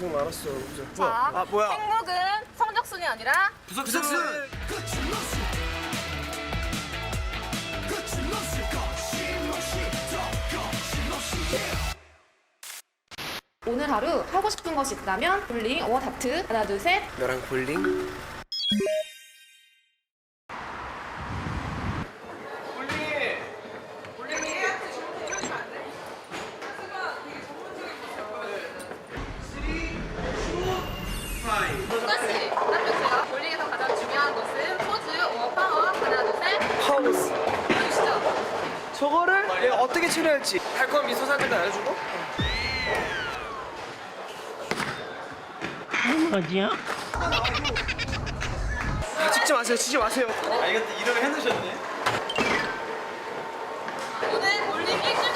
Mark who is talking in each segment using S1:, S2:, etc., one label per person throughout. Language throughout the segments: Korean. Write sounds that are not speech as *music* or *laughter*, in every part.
S1: 고생 많았어. 그죠?
S2: 자,
S1: 아 뭐야?
S2: 행복은 성적순이 아니라
S1: 부석순.
S2: 오늘 하루 하고 싶은 것이 있다면 볼링, 워 다트 하나 둘 셋.
S1: 너랑 볼링.
S2: 수가 씨, 답해주세요. 볼링에서 가장 중요한 것은 포즈, 워 파워 하나 둘 셋.
S1: 파우스.
S2: 해주시죠.
S1: 저거를 내가 어떻게 처리할지. 달콤한 미소 살짝 알려주고.
S3: 어디야?
S1: 아, 찍지 마세요. 치지 마세요.
S4: 아 이것도 이름을 해놓으셨네.
S2: 오늘 볼링 1등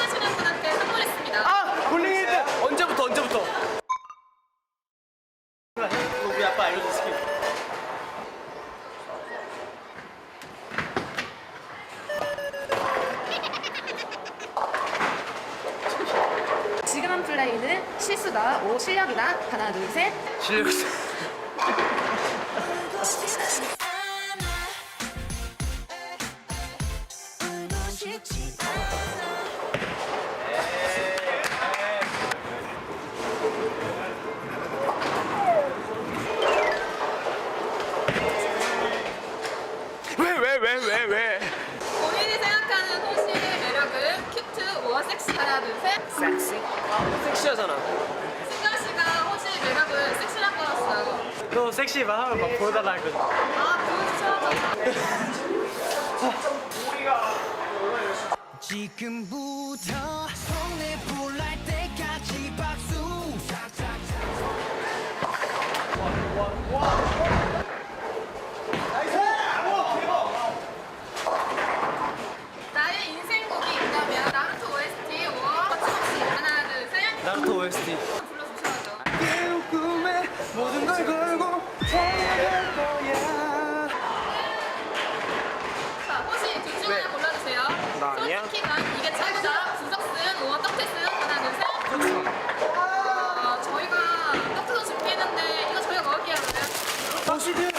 S2: 실력이다 하나 둘 셋.
S1: 실력
S4: 너 섹시만 하면 막 보여달라 했거든.
S2: 아, 보여주셔야죠.
S5: 지금부터 손에 불날 때까지 박수
S2: 나의 인생곡이 있다면 나루토 OST 워 거침없이 하나 둘 셋.
S1: 나루토 OST.
S2: 불러주셔야죠.
S1: 꿈에 모든 걸 걸고 거야.
S2: 자, 호시 둘중
S1: 네.
S2: 하나 골라주세요.
S1: 나 아니야?
S2: 솔직히 난 이게 최고다. 부석순, 워 떡태순 하나 둘 셋. 어, 저희가 떡태순 준비했는데 이거 저희가 먹을게요 그러면.
S1: 멋있네.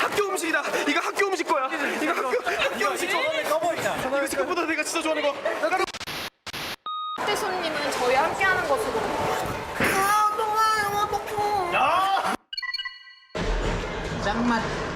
S1: 학교 음식이다. 이거 학교 음식 거야. 이거 학교 학교 음식
S4: 저번에 꺼버리자.
S1: 이거 생각보다 내가 진짜 좋아하는 거.
S2: 떡태순님은 저희와 함께하는 것으로.
S4: 他妈的！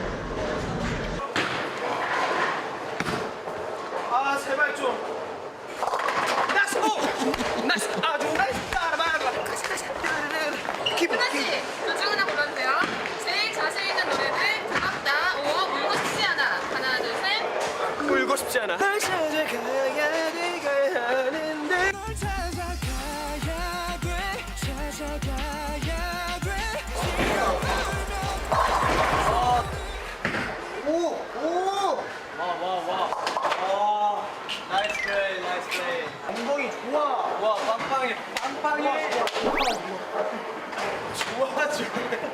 S4: 엉덩이 좋아. 와 빵빵해 빵빵해. 좋아 좋아.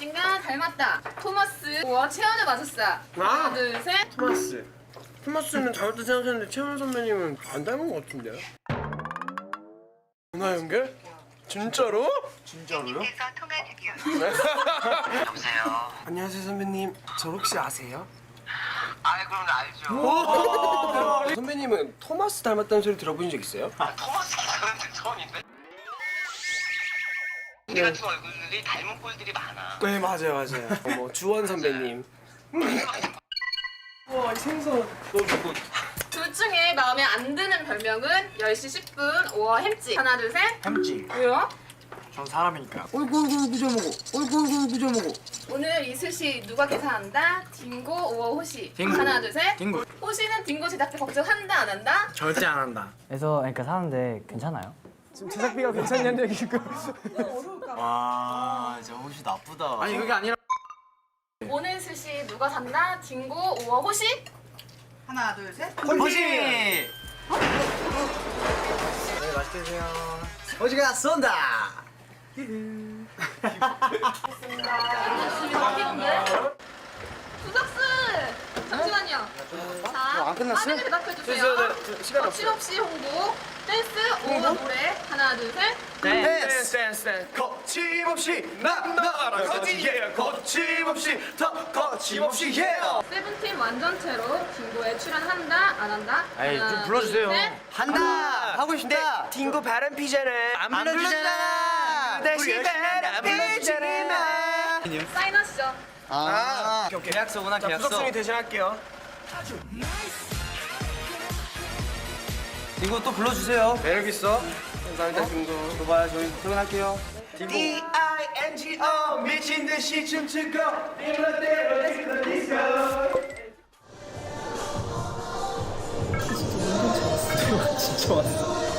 S2: 자신과 닮았다. 토마스, 우와, 채연을 맞았어. 하나 둘 셋.
S1: 토마스. 토마스는 잘못된 생각했는데 채원 선배님은 안 닮은 것 같은데요? 전화 연결? 진짜로?
S4: 진짜로요? *laughs*
S6: 여보세요.
S1: 안녕하세요 선배님. 저 혹시 아세요?
S6: 아이 그럼 나 알죠.
S1: 선배님은 토마스 닮았다는 소리 들어본 적 있어요?
S6: 아, 토마스 기사는 처음인데. 우리 같은 얼굴들이 닮은 꼴들이 많아.
S1: 네 맞아요 맞아요. *laughs* 어머 주원 선배님. *laughs* 우와 이 생선.
S2: 둘 중에 마음에 안 드는 별명은 10시 10분, 우와, 햄찌. 하나 둘 셋.
S4: 햄찌.
S2: 왜요?
S4: 전 사람이니까.
S1: 어이구 어이구 구절 먹어. 어이구 어이구 구절 먹어.
S2: 오늘 이 스시 누가 계산한다? 딩고 오어 호시.
S4: 딩고.
S2: 하나 둘 셋.
S4: 딩고.
S2: 호시는 딩고 제작비 걱정한다 안 한다?
S4: 절대 안 한다.
S3: 그래서 그러니까 사는데 괜찮아요?
S1: 제작비가 괜찮냐는 얘기고.
S4: 와, 진짜 혹시 나쁘다. 아니 그게 아니라.
S2: 오늘 스시 누가 산다? 딩고 오어 호시.
S7: 하나 둘 셋.
S4: 호시. 네, 맛있게 드세요. 호시가 쏜다.
S2: 수석스 잠시만요. 자,
S1: 안 끝났어요?
S2: 빠르게 대답해주세요.
S1: 저, 저, 저, 시간 없어요.
S2: 거침없이 홍보. 댄스 오어 노래 하나 둘 셋.
S1: 댄스 댄스 댄스. 거침없이 나 나라 거지 예. 거침없이 더 거침없이 예.
S2: 세븐틴 완전체로 딩고에 출연한다 안 한다?
S4: 아이, 좀
S2: 하나,
S4: 불러주세요.
S2: 둘, 셋.
S4: 한다. 하고 싶다.
S1: 네, 딩고 바람 피자를 안
S4: 불러주잖아.
S1: 다시 바람 피지마.
S2: 사인하시죠.
S4: 아, 계약서구나 계약서.
S1: 부석순이 대신할게요.
S4: 이거 또 불러주세요.
S1: 매력 있어. 감사합니다 딩고.
S4: 줘봐요, 저희 퇴근할게요.
S1: D I N G O 미친 듯이 춤추고 이럴 때 디스코. 어,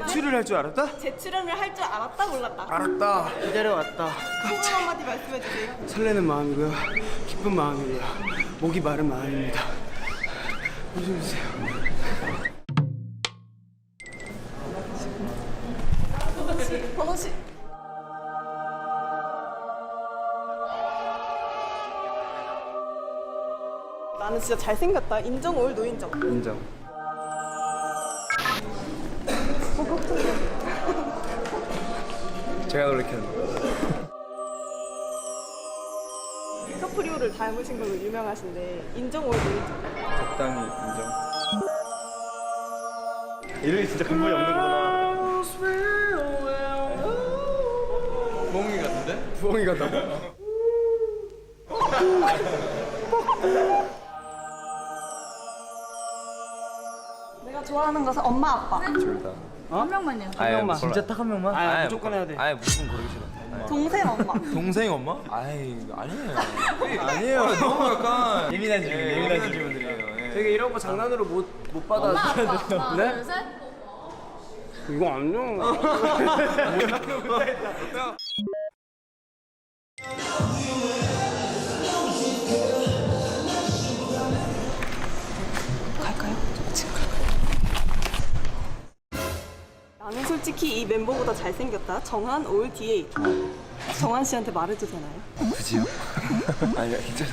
S7: 대출을 할 줄 알았다?
S1: 대출을 할 줄 알았다
S7: 몰랐다.
S1: 알았다.
S4: 기다려왔다.
S7: 소감 한마디 말씀해 주세요.
S1: 설레는 마음이고요. 기쁜 마음이고요. 목이 마른 마음입니다. 웃음 주세요.
S7: 버논 씨. 나는 진짜 잘생겼다. 인정 올 노인정.
S1: 인정. 제가 놀래켰네.
S7: 디카프리오를 닮으신 걸로 유명하신데 인정 올 노인정.
S1: 적당히 인정. 이름이 진짜 근본이 없는구나. 부엉이 같은데? 부엉이 같다.
S7: 내가 좋아하는 것은 엄마 아빠.
S3: 한 명만 진짜 딱 한 명만?
S1: 아, 무조건 해야 돼.
S8: 아니 무조건 고르기 싫어.
S7: 동생 엄마. *laughs*
S8: 동생 엄마? 아이 아니에요. 아니에요. 너무 약간 *laughs* 예민한 질문, 예민한 질문들이에요. 예.
S1: 되게 이런 거 장난으로 못, 못 받아.
S2: 엄마 아빠 하나 *laughs*
S1: 네?
S2: 둘 셋.
S1: 이거 안녕.
S7: 솔직히 이 멤버보다 잘생겼다. 정한 올 DA. 정한 씨한테 말해도 되나요?
S8: 굳이요? *laughs* 아니야 괜찮아.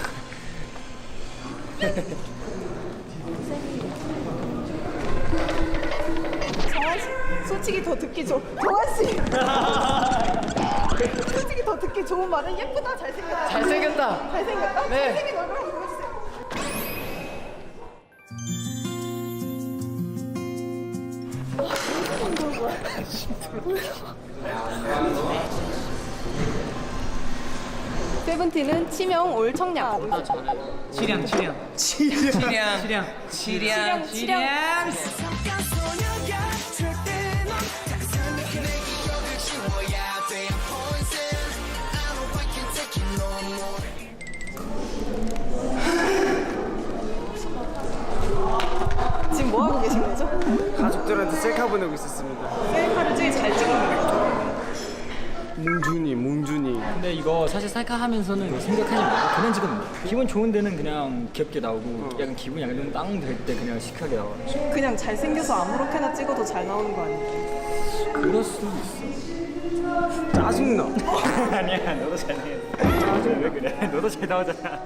S7: 정한 씨, 솔직히 더 듣기 좋. 정한 씨. *laughs* 솔직히 더 듣기 좋은 말은 예쁘다, 잘생겼다.
S1: 잘생겼다.
S7: 잘생겼다.
S1: 네.
S7: 잘생긴 얼굴 세요. *laughs* 세븐틴은 치명 올 청량.
S3: 치량. 치량. 치량. 치량. 치량. 치량.
S5: 잠깐
S7: 지금 뭐 하고 계신 거죠?
S1: 가족들한테 셀카 보내고 있었습니다.
S7: 셀카를 되게 잘 찍은 거예요.
S1: 몽준이, 몽준이.
S3: 근데 이거 사실 셀카 하면서는 생각하지 말고 그냥 돼 기분 좋은 데는 그냥 귀엽게 나오고 약간 기분 약간 좀 다운 될 때 그냥 시크하게 나와
S7: 그냥 잘생겨서 아무렇게나 찍어도 잘 나오는 거 아니에요?
S3: 그럴 수도 있어
S1: 짜증나. *laughs*
S3: 아니야 너도 잘 나와 왜 그래 *laughs* 너도 잘 나오잖아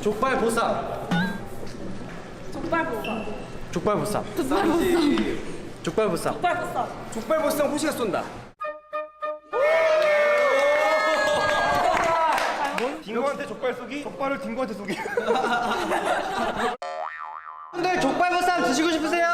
S1: 족발 보쌈.
S7: 족발 보사.
S4: 족발 보쌈. 족발 보쌈. 족발 보쌈.
S7: 족발 보쌈.
S4: 족발 보쌈 호시가 쏜다.
S9: 딩고한테 족발 쏘기? 족발을 딩고한테 쏘기.
S4: 분들 족발 보쌈 드시고 싶으세요?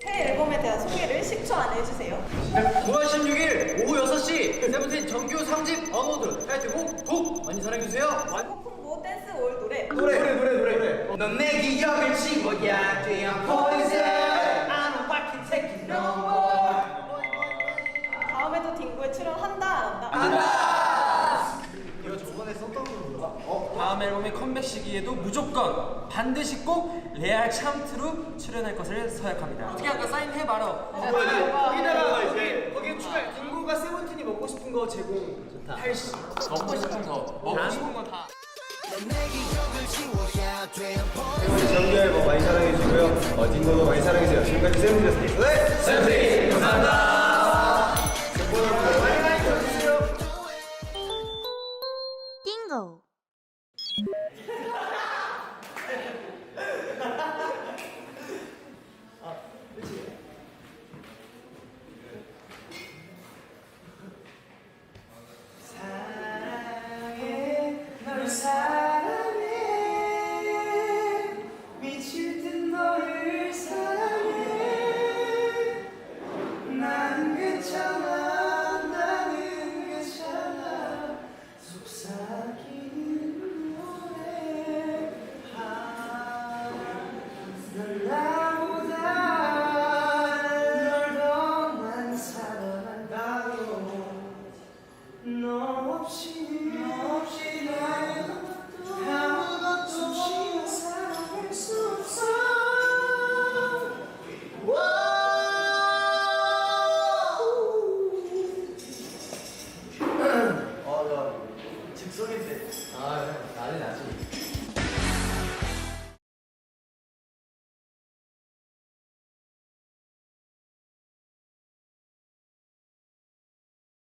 S7: 새 앨범에 대한 소개를 10초 안에 해주세요.
S4: 9월 16일 오후 6시 세븐틴 정규 3집 언어드 타이틀곡 북 많이 사랑해주세요.
S7: 풍부 댄스 올 노래.
S4: 노래 노래 노래 노래. 넌내 기억을 지워야
S3: 시기에도 무조건 반드시 꼭 레알 참트로 출연할 것을 서약합니다. 어떻게 할까 사인해봐라.
S4: 거기다가 이제 거기에 추가 딩고가 세븐틴이 먹고 싶은 거 제공.
S3: 먹고 싶은 거, 먹고 싶은 거 다.
S10: 내 기억을 지워야 돼
S9: 정규 앨범 많이 사랑해주고요. 어, 딩고도 많이 사랑해주세요. 지금까지 세븐틴이었습니다. 네! 세븐틴! 감사합니다. 많이 많이 들어주세요.
S11: 띵고